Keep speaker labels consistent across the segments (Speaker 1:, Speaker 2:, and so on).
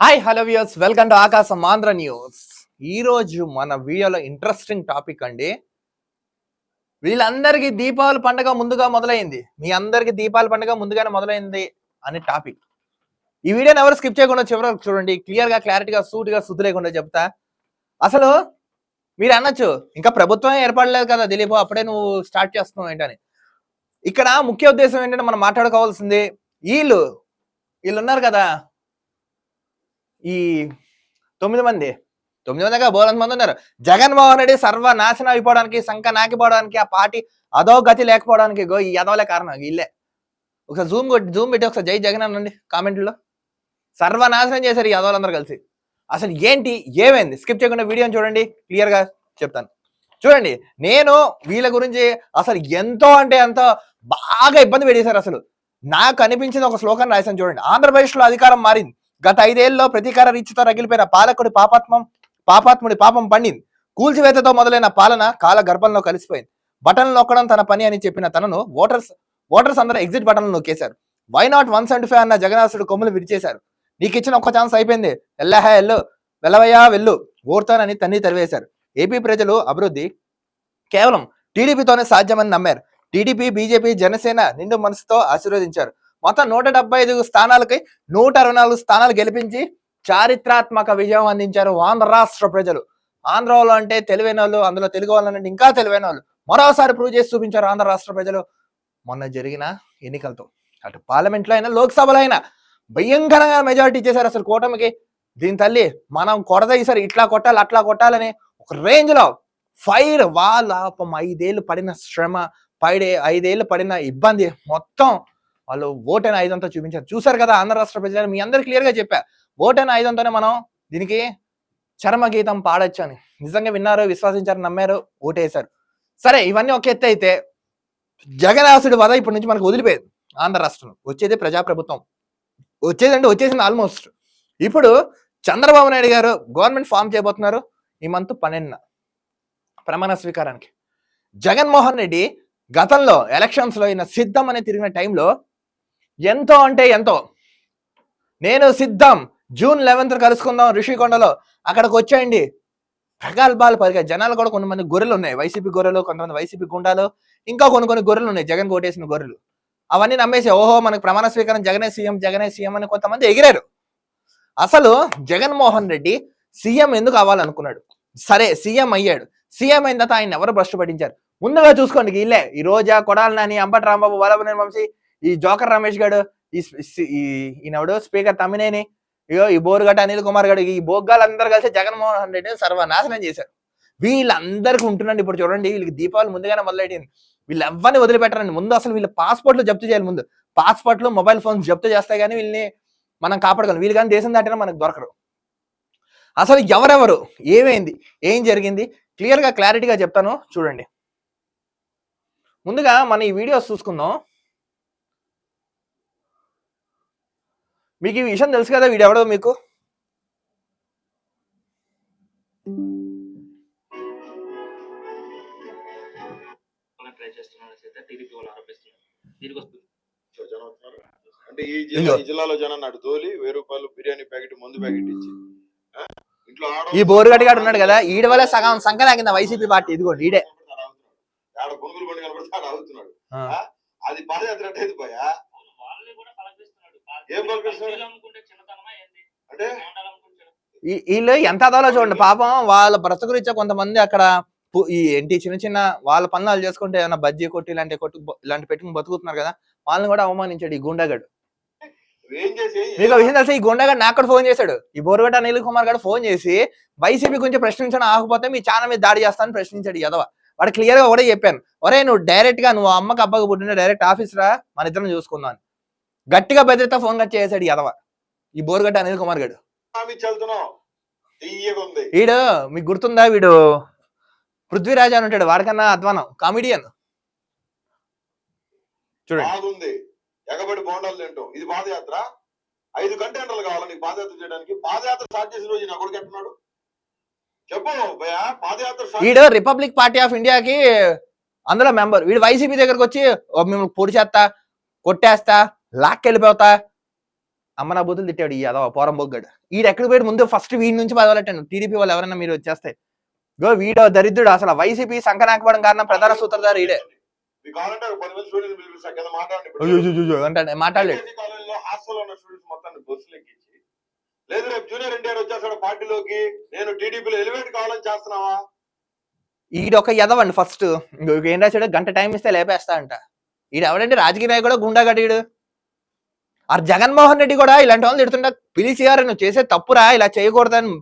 Speaker 1: Hi hello views welcome to Aakasam Andhra news ఈ రోజు మన వీడియోలో ఇంట్రెస్టింగ్ టాపిక్ అండి. వీళ్ళందరికీ దీపావళి పండుగ ముందుగా మొదలైంది. మీ అందరికీ దీపావళి పండుగ ముందుగానే మొదలైంది అనే టాపిక్ ఈ వీడియోని ఎవరు స్కిప్ చేయకుండా చివరి చూడండి. క్లియర్గా క్లారిటీగా సూట్గా శుద్ధి లేకుండా చెప్తా. అసలు మీరు అనొచ్చు ఇంకా ప్రభుత్వం ఏర్పడలేదు కదా దిలీప్ అప్పుడే నువ్వు స్టార్ట్ చేస్తున్నావు ఏంటని. ఇక్కడ ముఖ్య ఉద్దేశం ఏంటంటే మనం మాట్లాడుకోవాల్సింది వీళ్ళు వీళ్ళు ఉన్నారు కదా ఈ తొమ్మిది మంది తొమ్మిది మంది బోలంత మంది ఉన్నారు. జగన్మోహన్ రెడ్డి సర్వనాశనం అయిపోవడానికి సంఖ నాకిపోవడానికి ఆ పార్టీ అదో గతి లేకపోవడానికి గో ఈ అదోలే కారణం వీళ్ళే. ఒకసారి జూమ్ కొట్టి జూమ్ పెట్టి ఒకసారి జై జగన్ అనండి కామెంట్లో సర్వనాశనం చేశారు ఈ అదోలందరూ కలిసి. అసలు ఏంటి ఏమైంది? స్కిప్ చేయకుండా వీడియోని చూడండి క్లియర్గా చెప్తాను. చూడండి నేను వీళ్ళ గురించి అసలు ఎంతో అంటే ఎంతో బాగా ఇబ్బంది పెట్టేశారు అసలు. నాకు అనిపించింది ఒక శ్లోకాన్ని రాశాను చూడండి. ఆంధ్రప్రదేశ్లో అధికారం మారింది. గత ఐదేళ్ళలో ప్రతీకార రీతితో రగిలిపోయిన పాలకుడి పాపాత్మం పాపాత్ముడి పాపం పండింది. కూల్చివేతతో మొదలైన పాలన కాల గర్భంలో కలిసిపోయింది. బటన్ నొక్కడం తన పని అని చెప్పిన తనను ఓటర్స్ ఓటర్స్ అందరూ ఎగ్జిట్ బటన్లు నొక్కేశారు. Why not one seventy five అన్న జగన్నాథుడు కొమ్ములు విరిచేశారు. నీకు ఇచ్చిన ఒక్క ఛాన్స్ అయిపోయింది. ఎల్లహా ఎల్లు వెళ్ళవయ్యా వెళ్ళు. ఓడతానని తన్ని తరివేశారు. ఏపీ ప్రజలు అభివృద్ధి కేవలం టీడీపీతోనే సాధ్యమని నమ్మారు. టీడీపీ బీజేపీ జనసేన నిండు మనసుతో ఆశీర్వదించారు. మొత్తం నూట డెబ్బై ఐదు స్థానాలకి నూట అరవై నాలుగు స్థానాలు గెలిపించి చారిత్రాత్మక విజయం అందించారు ఆంధ్ర రాష్ట్ర ప్రజలు. ఆంధ్రలో అంటే తెలివైన వాళ్ళు అందులో తెలుగు వాళ్ళు అంటే ఇంకా తెలివైన వాళ్ళు. మరోసారి ప్రూవ్ చేసి చూపించారు ఆంధ్ర రాష్ట్ర ప్రజలు. మొన్న జరిగిన ఎన్నికలతో అటు పార్లమెంట్లో అయినా లోక్సభలో అయినా భయంకరంగా మెజారిటీ ఇచ్చేశారు అసలు కూటమికి. దీని తల్లి మనం కొడద ఈసారి ఇట్లా కొట్టాలి అట్లా కొట్టాలని ఒక రేంజ్లో ఫైర్ వాళ్ళ ఐదేళ్ళు పడిన శ్రమ పైడే ఐదేళ్ళు పడిన ఇబ్బంది మొత్తం వాళ్ళు ఓటైన ఆయుధంతో చూపించారు. చూసారు కదా ఆంధ్ర రాష్ట్ర ప్రజలు మీ అందరు క్లియర్గా చెప్పారు. చెప్పా ఓటైన ఆయుధంతోనే మనం దీనికి చర్మ గీతం పాడొచ్చు అని. నిజంగా విన్నారు విశ్వసించారు నమ్మారు ఓటేశారు. సరే ఇవన్నీ ఒక ఎత్తు అయితే జగనాసుడు వద ఇప్పటి నుంచి మనకు వదిలిపోయేది ఆంధ్ర రాష్ట్రం వచ్చేది ప్రజాప్రభుత్వం. వచ్చేది అంటే వచ్చేసింది ఆల్మోస్ట్ ఇప్పుడు చంద్రబాబు నాయుడు గారు గవర్నమెంట్ ఫామ్ చేయబోతున్నారు ఈ మంత్ పన్నెండున ప్రమాణ స్వీకారానికి. జగన్మోహన్ రెడ్డి గతంలో ఎలక్షన్స్లో అయిన ఈయన సిద్ధం అని తిరిగిన టైంలో ఎంతో అంటే ఎంతో. నేను సిద్ధం. జూన్ లెవెన్త్ కలుసుకుందాం ఋషికొండలో అక్కడికి వచ్చేయండి. ప్రగల్భాలు పరిగా జనాలు కూడా కొంతమంది గొర్రెలు ఉన్నాయి. వైసీపీ గొర్రెలు కొంతమంది వైసీపీ గుండాలు ఇంకా కొన్ని కొన్ని గొర్రెలు ఉన్నాయి. జగన్ కోటేసిన గొర్రెలు. అవన్నీ నమ్మేసి ఓహో మనకు ప్రమాణ స్వీకారం జగనే సీఎం జగనే సీఎం అని కొంతమంది ఎగిరారు. అసలు జగన్మోహన్ రెడ్డి సీఎం ఎందుకు అవ్వాలనుకున్నాడు? సరే సీఎం అయ్యాడు. సీఎం అయిన తర్వాత ఆయన ఎవరు భ్రష్టు పట్టించారు? ముందుగా చూసుకోండి వీళ్ళే ఈ రోజా కొడాలని నాని అంబటి రాంబాబు వల్లభనేని వంశీ ఈ జోకర్ రమేష్ గారు ఈ స్ప- స్పీకర్ తమ్మినేని. ఇగో ఈ బోరుగడ్డ అనిల్ కుమార్ గారు ఈ బోగ్గాలందరూ కలిసి జగన్మోహన్ రెడ్డిని సర్వనాశనం చేశారు. వీళ్ళందరికీ ఉంటున్నాండి ఇప్పుడు చూడండి వీళ్ళకి దీపావళి ముందుగానే మొదలెట్టింది. వీళ్ళు ఎవరిని వదిలిపెట్టరండి. ముందు అసలు వీళ్ళ పాస్పోర్ట్లు జప్తు చేయాలి ముందు. పాస్పోర్ట్లు మొబైల్ ఫోన్స్ జప్తు చేస్తాయి కానీ వీళ్ళని మనం కాపాడగలం వీళ్ళు కానీ దేశం దాటినా మనకు దొరకరు. అసలు ఎవరెవరు? ఏమైంది? ఏం జరిగింది? క్లియర్గా క్లారిటీగా చెప్తాను. చూడండి. ముందుగా మన ఈ వీడియోస్ చూసుకుందాం. మీకు ఈ విషయం తెలుసు కదా వీడెవడో మీకు.
Speaker 2: అంటే ఈ జిల్లా ఈ జిల్లాలో జనం నాడు తోలి వెయ్యి రూపాయలు బిర్యానీ ప్యాకెట్ మందు ప్యాకెట్ ఇచ్చి ఆ? ఇంట్లో ఆడ
Speaker 1: ఈ బోరుగడ్డ గాడు ఉన్నాడు కదా ఈడ వల్ల సగం సంఖ్య కింద వైసీపీ పార్టీ? ఇదిగోండి ఈడే.
Speaker 2: ఆడ కొనుగోలు బండి కనబడితే ఆడ అవుతున్నాడు
Speaker 1: ఆ.
Speaker 2: అది పాదయాత్ర అంటే ఇది పోయా
Speaker 3: వాళ్ళని కూడా పలకరిస్తున్నాడు
Speaker 2: ఏం అంటే?
Speaker 1: వీళ్ళు ఎంత అదాలో చూడండి పాపం వాళ్ళ బ్రతుకురీత్యా కొంతమంది అక్కడ ఈ ఏంటి చిన్న చిన్న వాళ్ళ పనులు చేసుకుంటే ఏమైనా బజ్జీ కొట్టి ఇలాంటి కొట్టు ఇలాంటి పెట్టుకుని బతుకుతున్నారు కదా వాళ్ళని కూడా అవమానించాడు ఈ గుండాగడ్.
Speaker 2: ఏం చేసి?
Speaker 1: మీకు విషయం తెలుసా? ఈ గుండాగడ్ నాకు ఫోన్ చేశాడు. ఈ బోరుగడ్డ అనిల్ కుమార్ గారు ఫోన్ చేసి వైసీపీ గురించి ప్రశ్నించడం ఆకపోతే మీ ఛానల్ మీద దాడి చేస్తానని ప్రశ్నించాడు యదవ. వాడు క్లియర్గా కూడా చెప్పాను. ఒరే నువ్వు డైరెక్ట్గా నువ్వు అమ్మకి అబ్బకి పుట్టిన డైరెక్ట్ ఆఫీస్ రా మన ఇద్దరం చూసుకుందాం అని. గట్టిగా బెదిరితో ఫోన్ కట్ చేసాడు ఈ యదవ ఈ బోరుగడ్డ అనిల్ కుమార్ గడు. వీడు మీకు గుర్తుందా వీడు? పృథ్వీరాజ్ అని ఉంటాడు వాడికన్నా అధ్వానం కామెడియన్ చూడండి.
Speaker 2: బాగుంది. ఎగబడి బోండాలు తింటాం. ఇది పాదయాత్ర. ఐదు కంటైనర్లు కావాలి నీకు పాదయాత్ర చేయడానికి? పాదయాత్ర స్టార్ట్ చేసిన రోజు నా కొడుకు ఎట్టున్నాడు చెప్పు పాదయాత్ర
Speaker 1: వీడు రిపబ్లిక్ పార్టీ ఆఫ్ ఇండియాకి అందులో మెంబర్ వీడు వైసీపీ దగ్గరకు వచ్చి "ఓ, మిమ్మల్ని పొడి చేస్తా కొట్టేస్తా లాక్కెళ్ళిపోతా అమ్మ నా బూతులు తిట్టాడు ఈ అదవ పోరం బొగ్గాడు. ఈడు ఎక్కడికి పోయాడు? ముందు ఫస్ట్ వీడి నుంచి మొదలెట్టాను టీడీపీ వాళ్ళు ఎవరైనా మీరు వచ్చేస్తే గో వీడో దరిద్రుడు అసలు వైసీపీ సంకనాకపోవడం కారణం ప్రధాన సూత్రధారు ఈడే. అంటే మాట్లాడలేడు
Speaker 2: కేసీ కాలేజీలో హాస్టల్లో ఉన్న స్టూడెంట్స్ మొత్తాన్ని బస్సులు ఎక్కించి లేదు రేపు జూనియర్ ఎన్టీఆర్ వచ్చేసాడు పార్టీలోకి నేను టీడీపీలో ఎలివేట్ కావాలని చేస్తున్నావా?
Speaker 1: ఈడొక ఎదవండి ఫస్ట్ ఏం రాశాడు? గంట టైం ఇస్తే లేపేస్తా అంట. ఈడు ఎవడండి? రాజకీయ నాయకుడు? గుండా గడీడు ఆ జగన్మోహన్ రెడ్డి కూడా ఇలాంటి వాళ్ళు తిడుతుంటా పిలిచియారు నువ్వు చేసే తప్పురా ఇలా చేయకూడదని.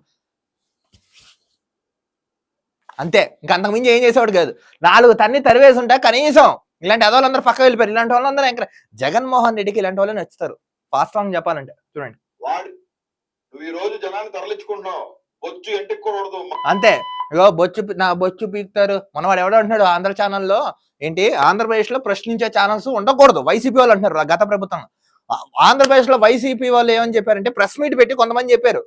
Speaker 1: అంతే. ఇంక అంతకుమించి ఏం చేసేవాడు కాదు. నాలుగు తన్ని తరివేసి ఉంటా కనీసం ఇలాంటి ఎదవాళ్ళందరూ పక్క వెళ్ళిపోయారు. ఇలాంటి వాళ్ళందరూ ఇంకా జగన్మోహన్ రెడ్డికి ఇలాంటి వాళ్ళు నచ్చుతారు. ఫాస్ట్ లాంగ్ చెప్పాలంటే. చూడండి.
Speaker 2: వాడు నువ్వు ఈ రోజు జనాన్ని తరలించుకుంటున్నావు. బొచ్చు ఎంటికూడదు
Speaker 1: అంతే. ఇగో బొచ్చు నా బొచ్చు పీకుతారు. మనవాడు ఎవడో అంటున్నాడు ఆంధ్ర ఛానల్లో. ఏంటి? ఆంధ్రప్రదేశ్లో ప్రశ్నించే ఛానల్స్ ఉండకూడదు. వైసీపీ వాళ్ళు అంటున్నారు గత ప్రభుత్వం ఆంధ్రప్రదేశ్లో ఆంధ్రప్రదేశ్లో వైసీపీ వాళ్ళు ఏమని చెప్పారంటే ప్రెస్ మీట్ పెట్టి కొంతమంది చెప్పారు.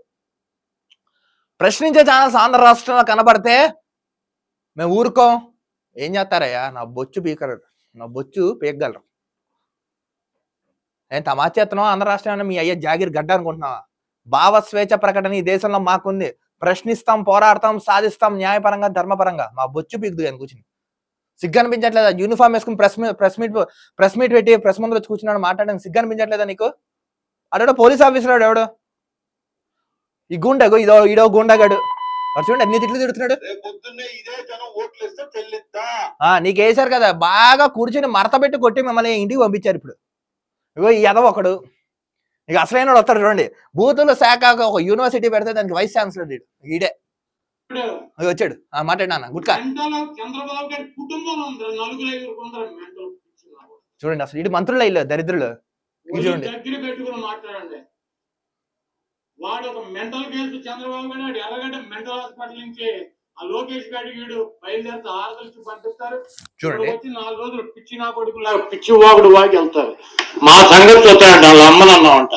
Speaker 1: ప్రశ్నించే ఛానల్స్ ఆంధ్ర రాష్ట్రంలో కనబడితే మేము ఊరుకోం. ఏం చేస్తారయ్యా? నా బొచ్చు పీకరు నా బొచ్చు పీకగలరు. నేను తమాచేతనం ఆంధ్ర రాష్ట్రం మీ అయ్యే జాగిర్ గడ్డ అనుకుంటున్నావా? భావ స్వేచ్ఛ ప్రకటన ఈ దేశంలో మాకుంది. ప్రశ్నిస్తాం పోరాడతాం సాధిస్తాం న్యాయపరంగా ధర్మపరంగా. మా బొచ్చు పీకుదు అని కూర్చుని. సిగ్గు అనిపించట్లేదా యూనిఫామ్ వేసుకుని press press meet press meet పెట్టి ప్రెస్ ముందు వచ్చి కూర్చున్నాడు మాట్లాడడానికి సిగ్గు అనిపించట్లేదా నీకు అడేడో పోలీస్ ఆఫీసర్ ఎవడు? ఈ గుండెగో ఇదో ఇడో గుండగాడు. చూడండి అన్ని తిట్లు తిడుతున్నాడు. నీకు వేశారు కదా. బాగా కూర్చుని మడత పెట్టి కొట్టి మిమ్మల్ని ఇంటికి పంపించారు ఇప్పుడు. ఇగో ఈ ఎదవ ఒకడు. ఇక అసలైన వాడు వస్తాడు చూడండి. బూతుల శాఖ ఒక యూనివర్సిటీ పెడితే దానికి వైస్ ఛాన్సలర్ ఈడు. ఈడే. వచ్చాడు. మాట్లాడు నాన్న. గుట్కా.
Speaker 4: చంద్రబాబు గారి పిచ్చినారు.
Speaker 1: చూడండి అసలు ఇటు మంత్రులు ఇల్లు దరిద్రులు. చూడండి.
Speaker 4: దగ్గర పెట్టుకుని మాట్లాడండి. వాడు ఒక మెంటల్ కేసు చంద్రబాబు గారు ఎలాగంటే మెంటల్ హాస్పిటల్ నుంచి ఆ లోకేష్ గారి వీడు బయలుదేరితే ఆరుదలిచి పంపిస్తారు.
Speaker 1: చూడండి.
Speaker 4: వచ్చి నాలుగు రోజులు పిచ్చి నా కొడుకు పిచ్చి వాగుడు వాగి వెళ్తారు. మా సంగతి చూస్తాడంట వాళ్ళ అమ్మనన్నా అంట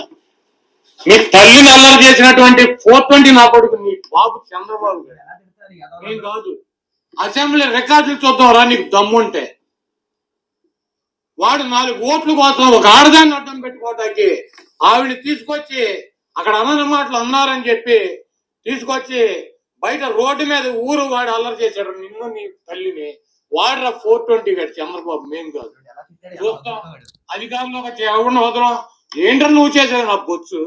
Speaker 4: మీ తల్లిని అల్లరి చేసినటువంటి ఫోర్ ట్వంటీ నా కొడుకు నీ బాబు చంద్రబాబు ఏం కాదు. అసెంబ్లీ రికార్డులు చూద్దాం రా నీకు దమ్ముంటే. వాడు నాలుగు ఓట్ల కోసం ఒక ఆడదాన్ని అడ్డం పెట్టుకోవటానికి ఆవిడ తీసుకొచ్చి అక్కడ అనని మాటలు అన్నారని చెప్పి తీసుకొచ్చి బయట రోడ్డు మీద ఊరు వాడు అల్లరి చేశాడు. నిన్ను నీ తల్లిని వాడురా ఫోర్ ట్వంటీ గారు చంద్రబాబు. మేం కాదు. చూస్తాం. అధికారంలో వచ్చి ఎవరిని వదలం? ఏంటో నువ్వు చేసావు నా బొచ్చు?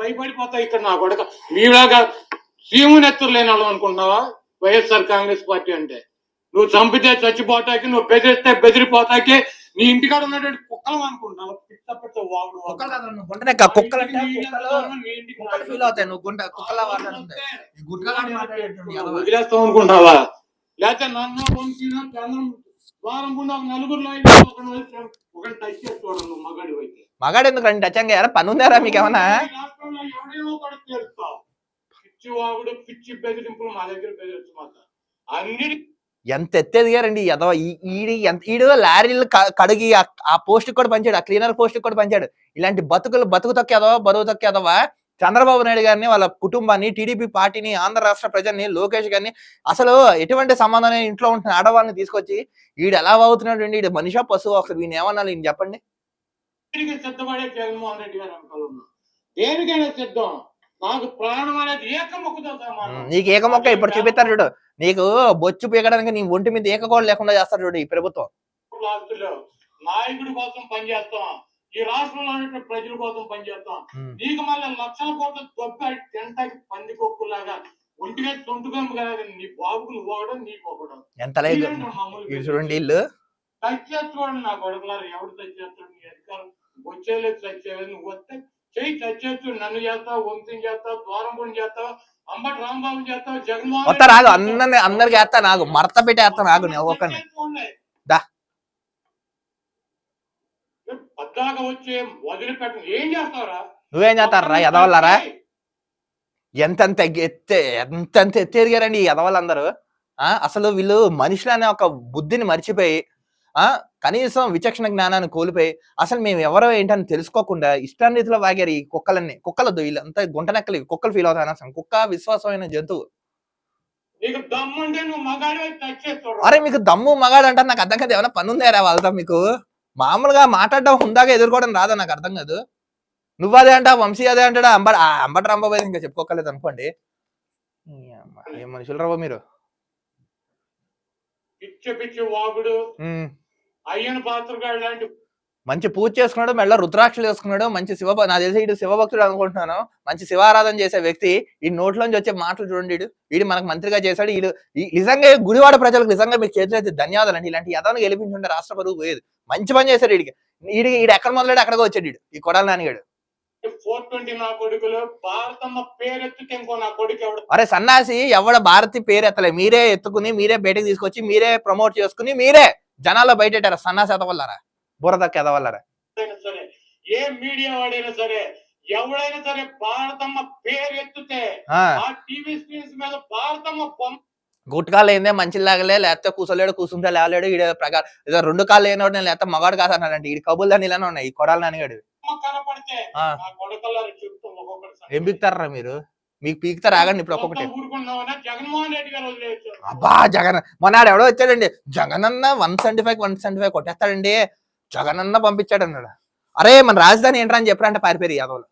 Speaker 4: భయపడిపోతావు ఇక్కడ నా కొడక. నీలాగా సీముని ఎత్తులు లేని వాళ్ళు అనుకుంటున్నావా? వైఎస్ఆర్ కాంగ్రెస్ పార్టీ అంటే. నువ్వు చంపితే చచ్చిపోతాకి నువ్వు బెదిరిస్తే బెదిరిపోతాకి నీ ఇంటికాడ ఉన్నటువంటి కుక్కలు అనుకుంటున్నావు?
Speaker 1: ఎదవ.
Speaker 4: వదిలేస్తావు అనుకుంటావా లేకపోతే నన్ను చంద్రం ద్వారం గుండా నలుగురిలో వచ్చి ఒకటి టచ్ చేసి చూడండి నువ్వు మగాడి అయితే
Speaker 1: మగాడు ఎందుకు రండి టచంగా ఎరా పని ఉందారా మీకేమన్నా?
Speaker 4: ఈ రాష్ట్రంలో ఎవడేమో ఒకడు చేరుతావు పిచ్చి వాగుడు పిచ్చి బెదిరింపులు మా దగ్గర బెదిరించు మాట అన్నిటి
Speaker 1: ఎంత ఎదవ ఈ- ఈడి ఎంత ఈడు లారీలు కడిగి ఆ- పోస్ట్ కూడా పంచాడు ఆ క్లీనర్ పోస్ట్ కూడా పంచాడు. ఇలాంటి బతుకులు బతుకు తొక్కేదవా బరువు తొక్కేదవా చంద్రబాబు నాయుడు గారిని వాళ్ళ కుటుంబాన్ని టీడీపీ పార్టీని ఆంధ్ర రాష్ట్ర ప్రజల్ని లోకేష్ గారిని అసలు ఎటువంటి సంబంధం లేని ఇంట్లో ఉంటున్న ఆడవాళ్ళని తీసుకొచ్చి ఈడు ఎలా అవుతున్నాడు అండి ఈడు మనిషా పశువు? అసలు వీని ఏమన్నా చెప్పండి.
Speaker 4: దేనికి సిద్ధపడే జగన్మోహన్ రెడ్డి గారు ఉన్నా. దేనికైనా సిద్ధం. నాకు ప్రాణం అనేది ఏకముఖతో సమానం.
Speaker 1: నీకు ఏక మొక్క ఇప్పుడు చూపిస్తారు చూడు. నీకు బొచ్చు పీకడానికి నీ ఒంటి మీద ఏక కూడా లేకుండా చేస్తారు చూడు ఈ ప్రభుత్వం.
Speaker 4: నాయకుడి కోసం పనిచేస్తాం. ఈ రాష్ట్రంలో ఉన్నటువంటి ప్రజల కోసం పనిచేస్తాం. నీకు మళ్ళీ లక్షల కోట్ల దొబ్బ తింటాకి పంది కొక్కులాగా ఒంటిగా తొంటుకమ్మ కదా నీ బాబుకు నువ్వు నీకు ఒకడం
Speaker 1: ఎంత లేదు. చూడండి వీళ్ళు.
Speaker 4: టచ్ చేసి చూడండి నా కొడుకులారు ఎవడు టచ్ చేస్తాడు నీ అధికారం వచ్చేలేదు టచ్ చేయలేదు నువ్వు వస్తే చెయ్యి టచ్ చేస్తూ నన్ను చేస్తావు? వంశం చేస్తావు? ద్వారం కూడా చేస్తావు? అంబటి రాంబాబు చేస్తావు? జగన్మోహన్
Speaker 1: రాగు. అందరిని అందరికి వేస్తా నాకు మడత పెట్టి వేస్తా నాకు నేను ఒక్కడిని. దా.
Speaker 4: పద్దాక వచ్చి వదిలిపెట్ట ఏం చేస్తావురా?
Speaker 1: నువ్వేం చేస్తారా ఎదవల్లారా? ఎంతెంత ఎత్తే ఎంతెంత ఎత్తి ఎదిగారండి ఈ ఎదవలందరూ. ఆ అసలు వీళ్ళు మనుషులు అనే ఒక బుద్ధిని మర్చిపోయి కనీసం విచక్షణ జ్ఞానాన్ని కోల్పోయి అసలు మేము ఎవరో ఏంటని తెలుసుకోకుండా ఇష్టాన్రీతిలో వాగారు ఈ కుక్కలన్నీ. కుక్కలొద్దు వీళ్ళంతా గుంటనెక్కలు ఇవి. కుక్కలు ఫీల్ అవుతాయి అనవసరం కుక్క విశ్వాసమైన జంతువు. అరే మీకు దమ్ము మగాడు అంటారు నాకు అర్థం కాదు. ఏమైనా పని ఉందారా వాళ్ళతో మీకు? మామూలుగా మాట్లాడడం హుందాగా ఎదుర్కోవడం రాదా నాకు అర్థం కాదు. నువ్వు అదే అంటావు వంశీ అదే అంటాడు? అంబ అంబటి రాంబాబు ఇంకా చెప్పుకోకలేదు అనుకోండి. అంబటి రాంబాబు ఇంకా చెప్పుకోకలేదు ఏం మనుషులు రాబో మీరు?
Speaker 4: పిచ్చి పిచ్చి వాగుడు. అయ్యన పాత్రగాడు లాంటి
Speaker 1: మంచి పూజ చేసుకున్నాడు మెల్ల రుద్రాక్షలు వేసుకున్నాడు మంచి శివ నా తెలిసి ఇటు శివభక్తుడు అనుకుంటున్నాను. మంచి శివారాధన చేసే వ్యక్తి ఈ నోట్లోంచి వచ్చే మాటలు చూడండి వీడు వీడు మనకు మంత్రిగా చేశాడు వీడు ఈ- నిజంగా గుడివాడ ప్రజలకు నిజంగా మీకు చేతులు అయితే ధన్యవాదాలు అండి. ఇలాంటి యదవను గెలిపించుంటే రాష్ట్ర పరువు పోయేది. మంచి పని చేశాడు వీడికి వీడి వీడు ఎక్కడ మొదలెడు అక్కడికి వచ్చాడు వీడు ఈ కొడాల నానిగాడు.
Speaker 4: ఫోర్ ట్వంటీ నా కొడుకులు భారతమ్మ పేరెత్తుతే ఇంకో నా కొడుకు ఎవడు?
Speaker 1: అరే సన్నాసి ఎవడ భారతి పేరు ఎత్తలే? మీరే ఎత్తుకుని మీరే బయటకు తీసుకొచ్చి మీరే ప్రమోట్ చేసుకుని మీరే జనాల్లో బయటెట్టారా సన్నాసి ఎదవల్లారా? బురదక్క ఎదవల్లారా?
Speaker 4: అయినా సరే ఏ మీడియా వాడైనా సరే ఎవడైనా సరే భారతమ్మ పేరు ఎత్తుతే ఆ, టీవీ స్క్రీన్స్ మీద భారతమ్మ బొమ్మ
Speaker 1: గుట్కాలు ఏందే? మంచి లాగలే లేకపోతే కూసలేడు కూసుంటే లేవలేడు ఈడ ప్రకారం ఏదో రెండు కాళ్ళు లేనోడు నేను లేకపోతే మగాడు కాదన్నాడంటే ఈ కబుల్ దాని ఇలానే ఉన్నాయి ఈ కొడాలి నానిగాడు
Speaker 4: కనపడితే. నా కొడుకల్లారు ఒక్కొక్కటి
Speaker 1: పీకుతారా మీరు? మీకు పీకుతారు ఆగండి ఇప్పుడు ఒక్కొక్కటి.
Speaker 4: జగన్మోహన్ రెడ్డి గారు వదిలేయచ్చు.
Speaker 1: అబ్బా జగన్ మొన్నాడు ఎవడో వచ్చాడండి. జగన్ అన్న one seventy five one seventy five కొట్టేస్తాడండి. Jagan అన్న పంపించాడు అన్నాడు అరే మన రాజధాని ఏంట్రా అని చెప్పారంటే పారిపోయారు యాదవులు.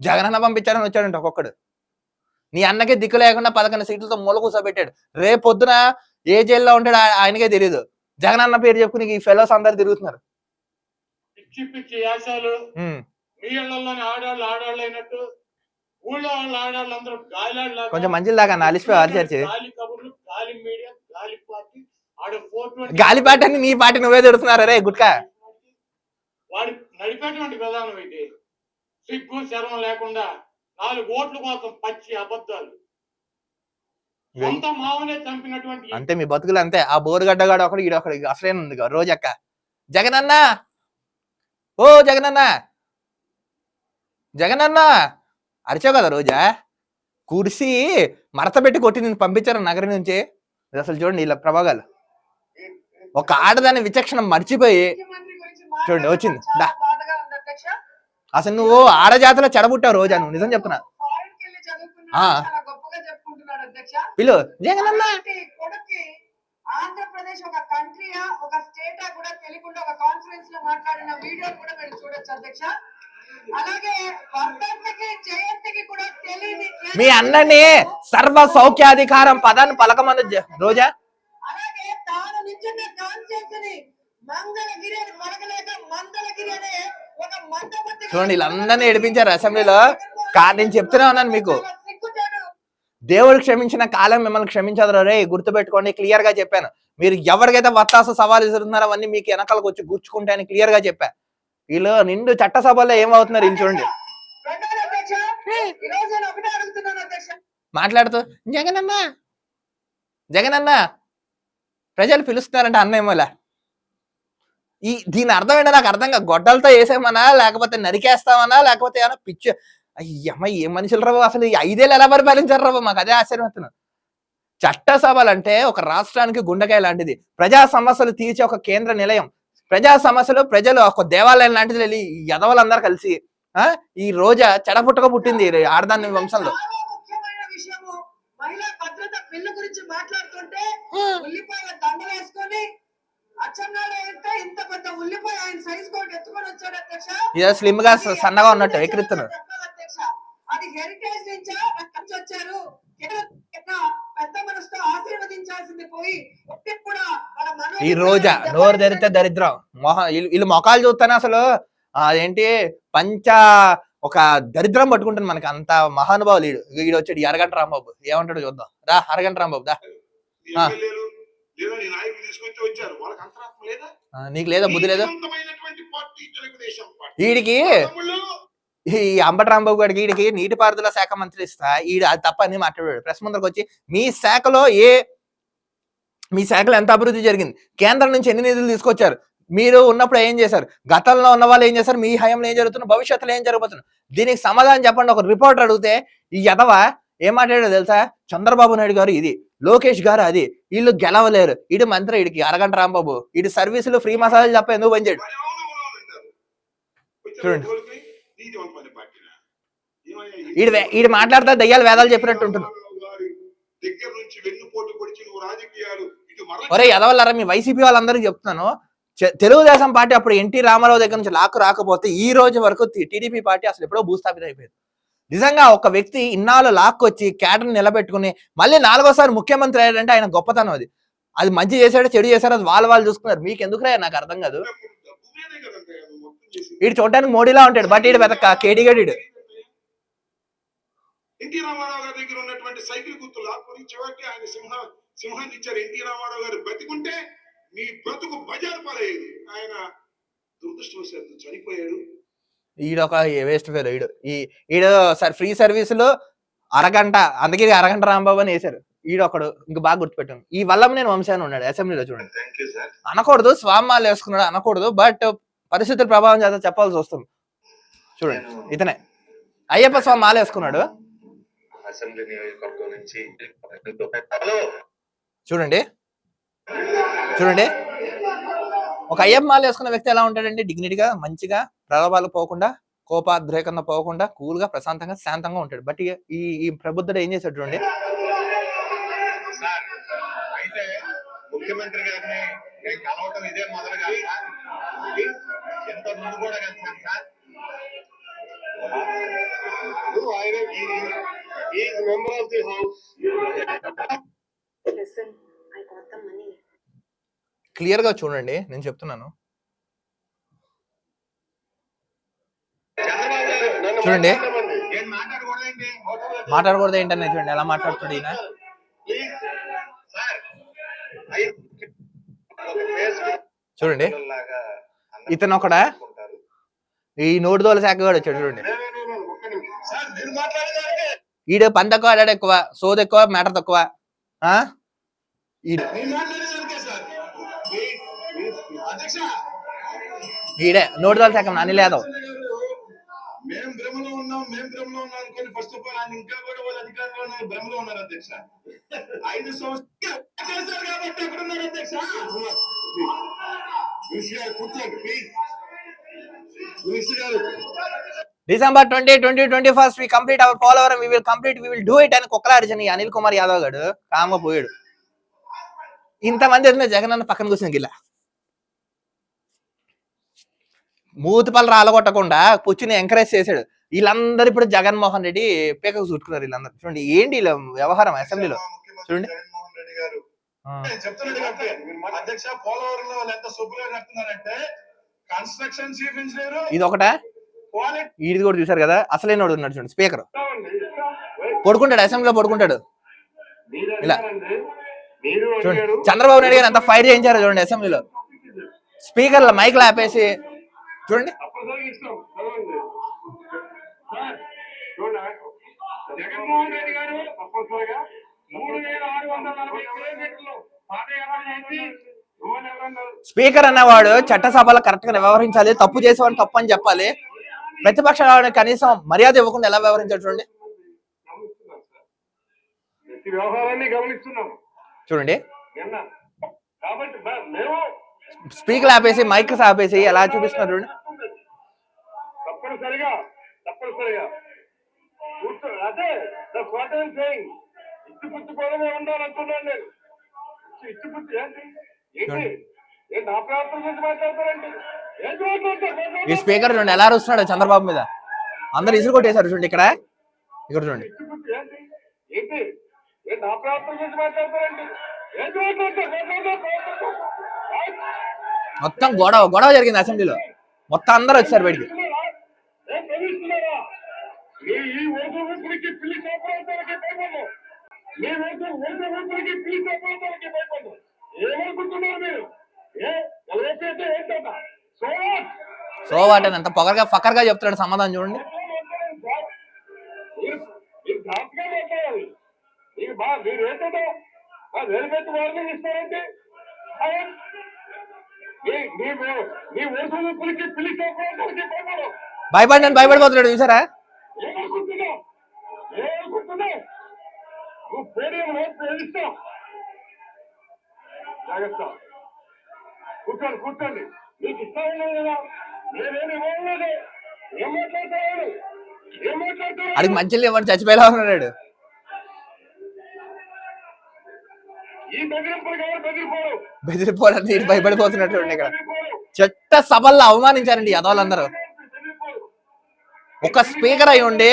Speaker 1: జగన్ అన్న పంపించాడని వచ్చాడంట ఒక్కొక్కడు. నీ అన్నకే దిక్కు లేకుండా పదకొండు సీట్లతో మూల కూర్చోబెట్టాడు రేపు పొద్దున ఏ జైల్లో ఉంటాడు ఆయనకే తెలియదు జగన్ అన్న పేరు చెప్పుకుని ఈ ఫెలోస్ అందరు తిరుగుతున్నారు.
Speaker 4: పిచ్చి పిచ్చి యాసాలు. మీ ఇళ్ళలోని ఆడాళ్ళు ఆడాళ్ళు అయినట్టు ఊళ్ళో వాళ్ళు ఆడాళ్ళు అందరూ గాలిలాగా
Speaker 1: కొంచెం మంచిది దాకా
Speaker 4: గాలి కబుర్లు గాలి మీడియా గాలి పార్టీ ఆడ ఫోర్
Speaker 1: గాలిపాట అని నీ పాటి నువ్వే తిడుతున్నారు రే గుట్కా?
Speaker 4: వాడి నడిపేటువంటి విధానం ఇది. సిగ్గు శరం లేకుండా నాలుగు ఓట్ల కోసం పచ్చి అబద్ధాలు.
Speaker 1: అంతే మీ బతుకులు అంతే. ఆ బోరుగడ్డగాడు ఒకడు ఈడు ఒకడు అసలేం ఉంది రోజక్క. జగనన్న! ఓ జగనన్న. జగనన్న అరిచావు కదా రోజా? కుర్సీ మడత పెట్టి కొట్టి నేను పంపించారు నగరం నుంచి. అసలు చూడండి ఇలా ప్రభాగాలు. ఒక ఆడదాని విచక్షణ మర్చిపోయి చూడండి, వచ్చింది. దా. అసలు నువ్వు ఆడజాతిలో చెడబుట్టావు రోజా నువ్వు నిజం చెప్తున్నా. పిలు జగనన్న.
Speaker 5: ఆంధ్రప్రదేశ్ ఒక కంట్రీయా ఒక స్టేటా కూడా తెలియకుండా ఒక కాన్ఫరెన్స్లో మాట్లాడిన వీడియో కూడా మీరు చూడొచ్చు అధ్యక్ష. అలాగే జయంతికి కూడా తెలియని
Speaker 1: మీ అన్నని సర్వ సౌఖ్యాధికారం పదాన్ని పలకమంది జ- రోజా?
Speaker 5: అలాగే తాను నించున్న కాన్స్టిట్యూన్సీని మంగళగిరి అని మందలగిరి అనే ఒక
Speaker 1: చూడండి వీళ్ళందరినీ ఏడిపించారు అసెంబ్లీలో. కా నేను చెప్తూనే ఉన్నాను మీకు. దేవుడు క్షమించిన కాలం మిమ్మల్ని క్షమించదు రే గుర్తుపెట్టుకోండి క్లియర్గా చెప్పాను. మీరు ఎవరికైతే వత్తాసు సవాలు ఇస్తున్నారో అవన్నీ మీకు వెనకాలకు వచ్చి గుచ్చుకుంటే అని క్లియర్గా చెప్పా. వీళ్ళు నిండు చట్టసభలో ఏమవుతున్నారు వీళ్ళు చూడండి.
Speaker 5: రెండోది అధ్యక్ష ఈ రోజు నేను ఒకటే అడుగుతున్నాను అధ్యక్ష.
Speaker 1: మాట్లాడుతూ జగనన్న జగనన్న ప్రజలు పిలుస్తున్నారంటే అన్నేమోలా ఈ దీని అర్థం ఏంటో నాకు అర్థం కాదు. గొడ్డలతో వేసేమనా లేకపోతే నరికేస్తామనా లేకపోతే ఏమైనా పిచ్చి అయ్యమ్మ ఏ మనుషులు రావు? అసలు ఐదేళ్ళు ఎలా పరిపాలించారు రావు? మాకు అదే ఆశ్చర్యం చట్టసభలు అంటే ఒక రాష్ట్రానికి గుండెకాయ లాంటిది. ప్రజా సమస్యలు తీర్చే ఒక కేంద్ర నిలయం. ప్రజా సమస్యలు ప్రజలు ఒక దేవాలయం లాంటిది వెళ్ళి యదవలందరూ కలిసి ఆ ఈ రోజా చెడపుట్టక పుట్టింది ఈ ఆడదాని వంశంలో.
Speaker 5: మహిళా భద్రత బిల్లు గురించి మాట్లాడుతుంటే ఉల్లిపాయల దండలు వేసుకొని అచ్చన్నాడు అయితే ఇంత పెద్ద ఉల్లిపాయ ఆయన సైజ్ కోట్ ఎత్తుకొని వచ్చాడు అధ్యక్ష.
Speaker 1: ఇదో
Speaker 5: స్లిమ్గా
Speaker 1: సన్నగా ఉన్నట్టు
Speaker 5: చెప్పాలి? అధ్యక్ష అది హెరిటేజ్ నుంచా? నుంచి వచ్చారు. పెద్ద మనసుతో ఆశీర్వదించాల్సింది పోయి కూడా మన
Speaker 1: ఈ రోజా నోరు తెరితే దరిద్రం. మొహ వీళ్ళు మొఖాలు చూస్తానే అసలు. అదేంటి? పంచ ఒక దరిద్రం పట్టుకుంటుంది మనకి. అంత మహానుభావులు ఈడు ఈడు వచ్చాడు ఈ అరగంట రాంబాబు. ఏమంటాడు చూద్దాం. రా అరగంట రాంబాబు దా నీకు లేదా? బుద్ధి లేదా? వీడికి ఈ అంబటి రాంబాబు గారికి వీడికి నీటిపారుదల శాఖ మంత్రి ఇస్తా ఈడు అది తప్ప అని మాట్లాడాడు. ప్రెస్ ముందరకు వచ్చి మీ శాఖలో ఏ మీ శాఖలో ఎంత అభివృద్ధి జరిగింది? కేంద్రం నుంచి ఎన్ని నిధులు తీసుకొచ్చారు? మీరు ఉన్నప్పుడు ఏం చేశారు? గతంలో ఉన్న వాళ్ళు ఏం చేశారు? మీ హయాంలో ఏం జరుగుతుంది? భవిష్యత్తులో ఏం జరగబోతుంది? దీనికి సమాధానం చెప్పండి. ఒక రిపోర్టర్ అడిగితే ఈ యదవ ఏం మాట్లాడాడో తెలుసా? చంద్రబాబు నాయుడు గారు ఇది లోకేష్ గారు అది. వీళ్ళు గెలవలేరు. ఇటు మంత్రి వీడికి అరగంట రాంబాబు. ఇటు సర్వీసులు ఫ్రీ మసాలాలు తప్ప ఎందుకు పనిచేయడు? చూడండి. ఈడు మాట్లాడితే దయ్యాలు వేదాలు చెప్పినట్టు ఉంటుంది.
Speaker 2: రామారావు గారి దగ్గర నుంచి వెన్నుపోటు పొడిచి నువ్వు రాజకీయాలు ఇటు మరల
Speaker 1: ఒరే ఎదవల్లారా మీ వైసీపీ వాళ్ళందరికీ చెప్తున్నాను. తెలుగుదేశం పార్టీ అప్పుడు ఎన్టీ రామారావు దగ్గర నుంచి లాక్కు రాకపోతే ఈ రోజు వరకు టీడీపీ పార్టీ అసలు ఎప్పుడో భూస్థాపితం అయిపోయింది. నిజంగా ఒక వ్యక్తి ఇన్నాళ్ళు లాక్కొచ్చి క్యాడర్ నిలబెట్టుకుని మళ్ళీ నాలుగోసారి ముఖ్యమంత్రి అయ్యాడంటే ఆయన గొప్పతనం అది. అది మంచి చేశాడో చెడు చేశాడో అది వాళ్ళు వాళ్ళు చూసుకున్నారు. మీకు ఎందుకు నాకు అర్థం కాదు. వీడు చూడడానికి మోడీలా ఉంటాడు బట్ ఈడు పెద్ద కేడిగడీడు
Speaker 6: ఎన్టీ రామారావు గారి దగ్గర ఉన్నటువంటి సైకిల్ గుర్తు లాక్కొని చివరికి ఆయన సింహ సింహాన్ని ఇచ్చారు ఎన్టీ రామారావు గారు. బతికుంటే మీ బ్రతుకు బజారు పాలయ్యేది. ఆయన దురదృష్టవశాత్తు చనిపోయాడు.
Speaker 1: ఈడు ఒక వేస్ట్ ఫెయిల్ ఈడు. ఈ ఈడు సార్ ఫ్రీ సర్వీస్లో అరగంట అందుకే అరగంట రాంబాబు అని వేశారు. ఈడు ఒకడు ఇంక బాగా గుర్తుపెట్టాను ఈ వల్ల నేను వంశాన్ని ఉన్నాడు అసెంబ్లీలో చూడండి. అనకూడదు స్వామాలు వేసుకున్నాడు అనకూడదు బట్ పరిస్థితుల ప్రభావం చేత చెప్పాల్సి వస్తుంది. చూడండి ఇతనే. అయ్యప్ప స్వామి మాల వేసుకున్నాడు
Speaker 7: అసెంబ్లీ నియోజకవర్గం నుంచి హలో.
Speaker 1: చూడండి. చూడండి. ఒక అయ్యప్ప మాల వేసుకున్న వ్యక్తి ఎలా ఉంటాడండి? డిగ్నిటీగా మంచిగా ప్రలోభాలు పోకుండా కోపాద్రేకంగా పోకుండా కూల్గా ప్రశాంతంగా శాంతంగా ఉంటాడు. బట్ ఈ ఈ ప్రబుద్ధుడు ఏం చేశాడు చూడండి.
Speaker 7: ముఖ్యమంత్రి గారిని నేను కలవటం ఇదే మొదలు ఎంత ముందు కూడా కలిసాను సార్ ఆయన member of the house
Speaker 8: Listen, I got the money.
Speaker 1: క్లియర్గా చూడండి నేను చెప్తున్నాను.
Speaker 7: చంద్రబాబు గారు నన్ను
Speaker 1: చూడండి. మాట్లాడకూడదు ఏంటనే చూడండి ఎలా ఈయన?
Speaker 7: ఫేస్బుక్
Speaker 1: చూడండి. ఇతను ఒకడా? ఈ నోటి దోల శాఖ కూడా వచ్చాడు చూడండి. ఈడు పని తక్కువ ఆడాడు ఎక్కువ సోది ఎక్కువ మ్యాటర్ తక్కువ. ఆ? ఈడు నోటి దోల శాఖ అనిల్ యాదవ్
Speaker 7: మేము భ్రమలో ఉన్నాం మేము భ్రమలో ఉన్నాం అనుకోని ఫస్ట్ ఆఫ్ ఆల్ ఆయన ఇంకా కూడా వాళ్ళ అధికారంలో ఉన్నారు భ్రమలో ఉన్నారు అధ్యక్ష. ఐదు సంవత్సరాలు చేశారు కాబట్టి ఎక్కడ ఉన్నారు అధ్యక్ష
Speaker 1: December twenty twenty twenty first we complete our follower we will complete we will do it అని కుక్కలాడిచని అనిల్ కుమార్ యాదవ్ గారు కామ్గా పోయాడు. ఇంతమంది ఎదురు జగన్ అన్న పక్కన కూర్చుని గిల్ల. మూతిపళ్ళు రాలగొట్టకుండా కూర్చుని ఎంకరేజ్ చేశాడు. వీళ్ళందరూ ఇప్పుడు జగన్మోహన్ రెడ్డి పేకకు చుట్టుకున్నారు వీళ్ళందరూ. చూడండి ఏంటి వీళ్ళ వ్యవహారం అసెంబ్లీలో? చూడండి.
Speaker 7: అధ్యక్ష ఎంత శుభ్రంగా కడుతున్నారంటే కన్స్ట్రక్షన్ చీఫ్ ఇంజనీర్
Speaker 1: ఇది ఒకటా ఈడిది కూడా చూసారు కదా? అసలైనోడు ఉన్నాడు చూడండి స్పీకర్ పడుకుంటాడు అసెంబ్లీలో పడుకుంటాడు. ఇలా. చూడండి చంద్రబాబు నాయుడు గారు ఎంత ఫైర్ చేయించారు చూడండి అసెంబ్లీలో. స్పీకర్ల మైక్లు ఆపేసి చూడండి.
Speaker 9: జగన్మోహన్ రెడ్డి గారు తప్పనిసరిగా మూడు వేల ఆరు వందల నలభై కిలోమీటర్లు పాదయాత్ర చేసి రోడ్డు ఎవరన్నారు
Speaker 1: స్పీకర్ అన్నవాడు చట్టసభలో కరెక్ట్గా వ్యవహరించాలి తప్పు చేసేవాడిని తప్పు అని చెప్పాలి. ప్రతిపక్ష కనీసం మర్యాద ఇవ్వకుండా ఎలా వ్యవహరించాడు చూడండి. చూడండి.
Speaker 9: కాబట్టి మేము
Speaker 1: స్పీకర్ ఆపేసి మైక్ ఆపేసి ఎలా చూపిస్తున్నారు చూడండి.
Speaker 9: తప్పనిసరిగా తప్పనిసరిగా. కూర్చో అదే స్వాతం చేయింగ్ ఇచ్చిపుచ్చుకోవడమే ఉండాలంటున్నాను నేను. ఇచ్చి- ఇచ్చిపుచ్చు ఏంటి? ఏంటి? ఏంటి నా ప్రాంతం గురించి మాట్లాడతారండి? ఏంటి మాట్లాడతారు?
Speaker 1: ఈ స్పీకర్ చూడండి ఎలా అరుస్తున్నాడు చంద్రబాబు మీద. అందరు ఇసురు కొట్టేశారు చూడండి ఇక్కడ. ఇక్కడ చూడండి.
Speaker 9: ఏంటి? నా ప్రాంతం గురించి మాట్లాడతారండి? ఏంటి
Speaker 1: మొత్తం గొడవ గొడవ జరిగింది అసెంబ్లీలో. మొత్తం అందరూ వచ్చారు బయటికి.
Speaker 9: సో
Speaker 1: సో వాటి ఎంత పొగరగా ఫకర్గా చెప్తున్నాడు సమాధానం చూడండి.
Speaker 9: మీరు ఏంటంటే పెట్టి ఇస్తారంటే ఆయన మీ మీ మీ ఓటు ఊపిరికి పిల్లి సంప్రదాయాలకి భయపడు
Speaker 1: భయపడి భయపడిపోతున్నాడు చూసారా?
Speaker 9: కూర్చోండి కూర్చోండి. ఇష్టం కదా. నేనేమి ఇవ్వలేదు. ఏం ఏం
Speaker 1: అడిగి మంచిగా ఎవరు చచ్చిపోయేలా ఉన్నాడు. బెదిరిపోవడానికి వీడు భయపడిపోతున్నట్టు ఇక్కడ. చెట్ట సభల్లో అవమానించారండి
Speaker 7: బెదిరిపోరు.
Speaker 1: ఒక స్పీకర్ అయి ఉండి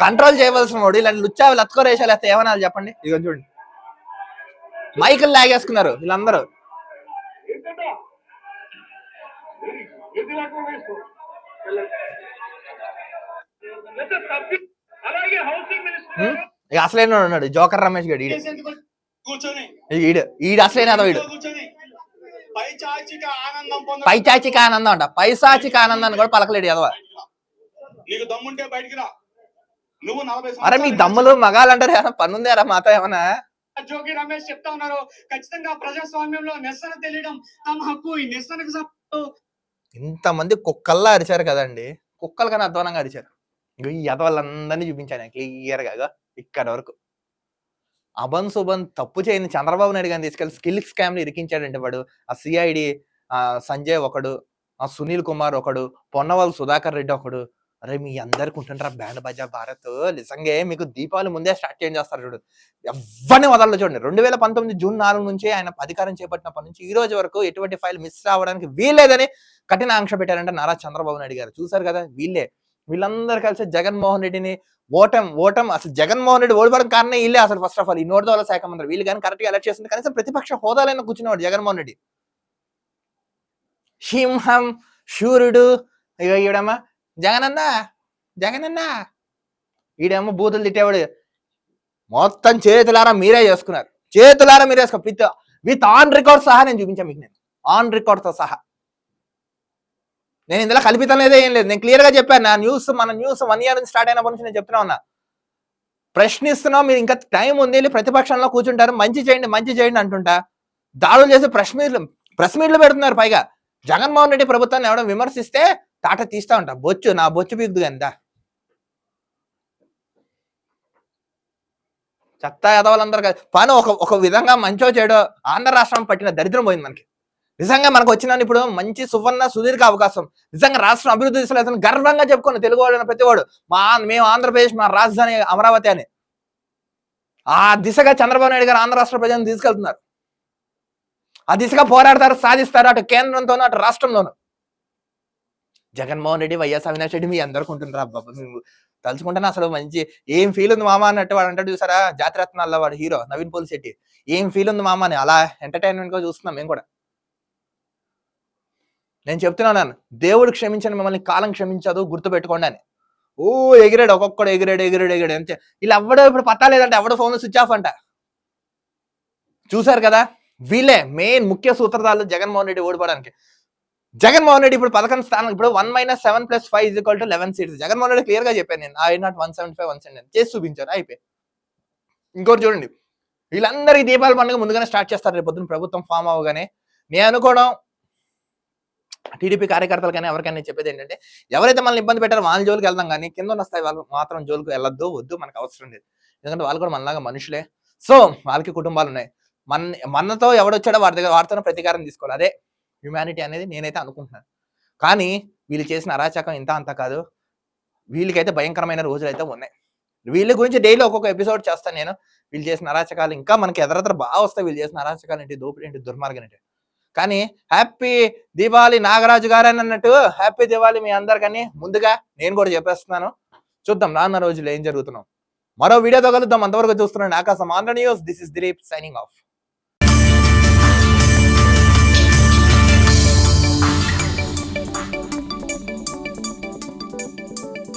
Speaker 1: కంట్రోల్ చేయవలసిన వాడు ఇలాంటి లుచ్చా లత్కోరేషాలు వేస్తే ఏమనాలి చెప్పండి ఇక చూడండి మైకులు లాగేసుకున్నారు వీళ్ళందరూ
Speaker 7: అలాగే హౌసింగ్ మినిస్టర్
Speaker 1: ఉం? ఇక అసలైన ఉన్నాడు జోకర్ రమేష్ గడు ఈడు అసలైన పైచాచిక ఆనందం అంట. పైసాచిక ఆనందాన్ని కూడా పలకలేడు ఎదవ అరే మీ దమ్ములు మగాలు అంటారు ఏమన్నా పన్నుందారా మాతో ఏమన్నా?
Speaker 7: జోగి రమేష్ చెప్తా ఉన్నారు. ఖచ్చితంగా ప్రజాస్వామ్యంలో నిరసన తెలియడం తమ హక్కు. ఈ నిరసనకు సం-
Speaker 1: ఇంతమంది కుక్కల్లా అరిచారు కదండి. కుక్కల కన్నా అధ్వానంగా అరిచారు. ఈ యదవాళ్ళందరినీ చూపించాను క్లియర్గా ఇగో ఇక్కడ వరకు. అబన్ సుబన్ తప్పు చేయని చంద్రబాబు నాయుడు గారిని తీసుకెళ్ళి స్కిల్ స్కామ్ ఇరికించాడంటే వాడు. ఆ సిఐడి సంజయ్ ఒకడు ఆ సునీల్ కుమార్ ఒకడు పొన్నవాళ్ళు సుధాకర్ రెడ్డి ఒకడు. అరే మీ అందరికి ఉంటుంటారా బ్యాండ్ బజా భారత్. నిజంగా మీకు దీపావళి ముందే స్టార్ట్ చేంజ్ చేస్తారు చూడు. ఎవరిని వదలదు చూడండి. రెండు వేల పంతొమ్మిది జూన్ నాలుగు నుంచి ఆయన అధికారం చేపట్టినప్పటి నుంచి ఈ రోజు వరకు ఎటువంటి ఫైల్ మిస్ రావడానికి వీల్లేదని కఠిన ఆంక్ష పెట్టారంటే నారా చంద్రబాబు నాయుడు గారు. చూసారు కదా వీళ్ళే. వీళ్ళందరూ కలిసి జగన్మోహన్ రెడ్డిని ఓటం ఓటం. అసలు జగన్మోహన్ రెడ్డి ఓడిపోవడం కారణం వీళ్ళే అసలు ఫస్ట్ ఆఫ్ ఆల్ ఈ నోటి శాఖ మంత్రి. వీళ్ళు కానీ కరెక్ట్గా ఎలక్ట్ చేస్తుంది కనీసం ప్రతిపక్ష హోదాలైనా కూర్చునేవాడు జగన్మోహన్ రెడ్డి. సింహం శూరుడు ఇక ఈడమ్మా జగనన్న జగనన్న. ఈడేమో బూతులు తిట్టేవాడు. మొత్తం చేతులారా మీరే చేసుకున్నారు. చేతులారా మీరే వేసుకో విత్ విత్ ఆన్ రికార్డ్ సహా నేను చూపించాను మీకు నేను. ఆన్ రికార్డ్తో సహా. నేను ఇందులో కల్పితం లేదే ఏం లేదు. నేను క్లియర్గా చెప్పాను నా న్యూస్ మన న్యూస్ వన్ ఇయర్ నుంచి స్టార్ట్ అయినప్పటి నుంచి నేను చెప్తున్నా ఉన్నా. ప్రశ్నిస్తున్నాం మీరు ఇంకా టైం ఉంది వెళ్ళి ప్రతిపక్షంలో కూర్చుంటారు మంచి చేయండి మంచి చేయండి అంటుంటా. దాడులు చేసి ప్రెస్ మీట్లు ప్రెస్ మీట్లు పెడుతున్నారు పైగా. జగన్మోహన్ రెడ్డి ప్రభుత్వాన్ని ఎవడం విమర్శిస్తే తాట తీస్తా ఉంటా. బొచ్చు నా బొచ్చు పీకుదు ఎంత చెత్త ఎదవాళ్ళందరూ కాదు పని ఒక ఒక విధంగా మంచో చెడో ఆంధ్ర రాష్ట్రం పట్టిన దరిద్రం పోయింది మనకి. నిజంగా మనకు వచ్చిన ఇప్పుడు మంచి సువర్ణ సుదీర్ఘ అవకాశం. నిజంగా రాష్ట్రం అభివృద్ధి దిశలో అతను గర్వంగా చెప్పుకోండి. తెలుగు వాళ్ళు ప్రతివాడు మా మేము ఆంధ్రప్రదేశ్ మా రాజధాని అమరావతి అని. ఆ దిశగా చంద్రబాబు నాయుడు గారు ఆంధ్ర రాష్ట్ర ప్రజలను తీసుకెళ్తున్నారు. ఆ దిశగా పోరాడతారు సాధిస్తారు అటు కేంద్రంతోనూ అటు రాష్ట్రంలోనూ. జగన్మోహన్ రెడ్డి వైఎస్ అవినాష్ రెడ్డి మీ అందరికి ఉంటుంటారు అబ్బా మేము అసలు మంచి ఏం ఫీల్ ఉంది మామ అన్నట్టు వాడు అంటాడు చూసారా? జాతిరత్నాల్లో వాడు హీరో నవీన్ పోలి శెట్టి ఏం ఫీల్ ఉంది మామ అని అలా ఎంటర్టైన్మెంట్గా చూస్తున్నాం మేము కూడా. నేను చెప్తున్నాను దేవుడు క్షమించని మిమ్మల్ని కాలం క్షమించదు గుర్తుపెట్టుకోండి అని. ఓ ఎగిరాడు ఒక్కొక్కడు ఎగిరాడు ఎగిరాడు ఎగిరాడు అంతే. ఇలా ఎవడో ఇప్పుడు పట్టాలేదంటే ఎవడో ఫోన్ స్విచ్ ఆఫ్ అంట. చూసారు కదా? వీళ్ళే మెయిన్ ముఖ్య సూత్రధారులు జగన్మోహన్ రెడ్డి ఓడిపోవడానికి. జగన్మోహన్ రెడ్డి ఇప్పుడు పదకొండు స్థానం ఇప్పుడు one minus seven plus five is equal to eleven seats Jaganmohan Reddy క్లియర్గా చెప్పాను నేను. I not one seventy five one seventy చేసి చూపించారు అయిపోయి ఇంకోటి చూడండి. వీళ్ళందరికీ దీపావళి పండుగ ముందుగానే స్టార్ట్ చేస్తారు. రేపు పొద్దున్న ప్రభుత్వం ఫామ్ అవగానే నేను అనుకోవడం టీడీపీ కార్యకర్తలు కానీ ఎవరికైనా చెప్పేది ఏంటంటే ఎవరైతే మనల్ని ఇబ్బంది పెట్టారో వాళ్ళ జోలికి వెళ్దాం కానీ కింద ఉన్న స్థాయి వాళ్ళు మాత్రం జోలికి వెళ్ళొద్దు వద్దు మనకు అవసరం లేదు. ఎందుకంటే వాళ్ళు కూడా మనలాగా మనుషులే. సో వాళ్ళకి కుటుంబాలు ఉన్నాయి. మన మనతో ఎవడొచ్చాడో వాడి దగ్గర వాడితోనే ప్రతీకారం తీసుకోవాలి. అదే హ్యుమానిటీ అనేది నేనైతే అనుకుంటున్నాను. కానీ వీళ్ళు చేసిన అరాచకం ఇంత అంత కాదు. వీళ్ళకైతే భయంకరమైన రోజులు అయితే ఉన్నాయి. వీళ్ళ గురించి డైలీ ఒక్కొక్క ఎపిసోడ్ చేస్తాను నేను. వీళ్ళు చేసిన అరాచకాలు ఇంకా మనకి ఎదరెదర బాగా వస్తాయి. వీళ్ళు చేసిన అరాచకాలు ఏంటి? దోపిడీ ఏంటి? దుర్మార్గం ఏంటి? కానీ హ్యాపీ దీపావళి నాగరాజు గారు అని అన్నట్టు హ్యాపీ దీపావళి మీ అందరికని ముందుగా నేను కూడా చెప్పేస్తున్నాను. చూద్దాం నాన్న రోజులు ఏం జరుగుతున్నాం మరో వీడియోతో కలుద్దాం. అంతవరకు చూస్తున్నాను Aakasam Andhra news. This is Dileep signing off